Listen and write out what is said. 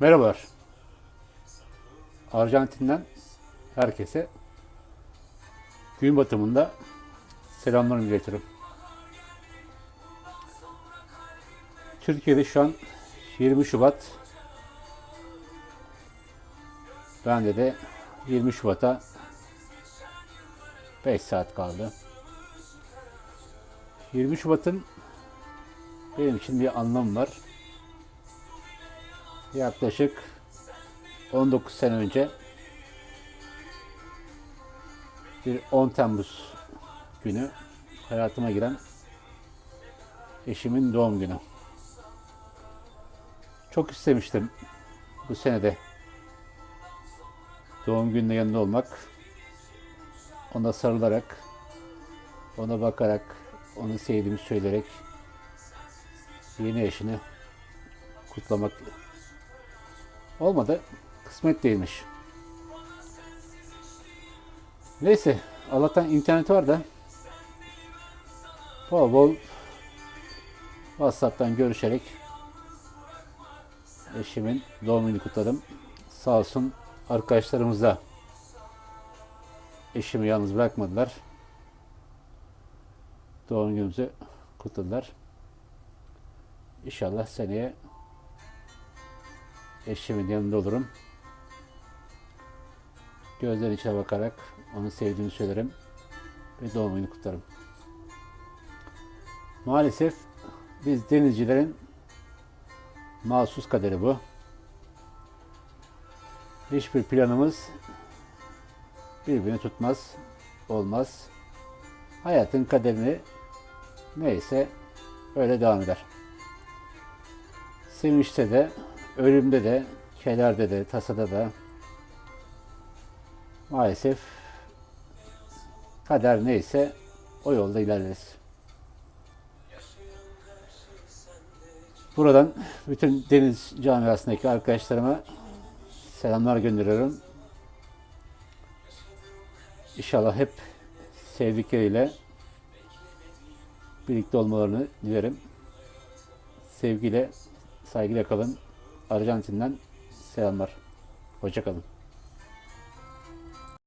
Merhabalar. Arjantin'den herkese gün batımında selamlarımı iletirim. Türkiye'de şu an 20 Şubat. Bende de 20 Şubat'a 5 saat kaldı. 20 Şubat'ın benim için bir anlamı var. Yaklaşık 19 sene önce bir 10 Temmuz günü hayatıma giren eşimin doğum günü. Çok istemiştim bu senede doğum gününde yanında olmak. Ona sarılarak, ona bakarak, onu sevdiğimi söyleyerek yeni eşini kutlamak Olmadı. Kısmet değilmiş. Neyse. Allah'tan internet var da bol bol WhatsApp'tan görüşerek eşimin doğum günü kutladım. Sağ olsun arkadaşlarımız da eşimi yalnız bırakmadılar. Doğum günümüzü kutladılar. İnşallah seneye eşimin yanında olurum. Gözlerin içine bakarak onu sevdiğimi söylerim ve doğum günü kutlarım. Maalesef biz denizcilerin mahsus kaderi bu. Hiçbir planımız birbirini tutmaz, olmaz. Hayatın kaderini neyse öyle devam eder. Sevinçte de, ölümde de, kederde de, tasada da maalesef kader neyse o yolda ilerleriz. Buradan bütün deniz camiasındaki arkadaşlarıma selamlar gönderiyorum. İnşallah hep sevdikleriyle birlikte olmalarını dilerim. Sevgiyle, saygıyla kalın. Arjantin'den selamlar. Hoşçakalın.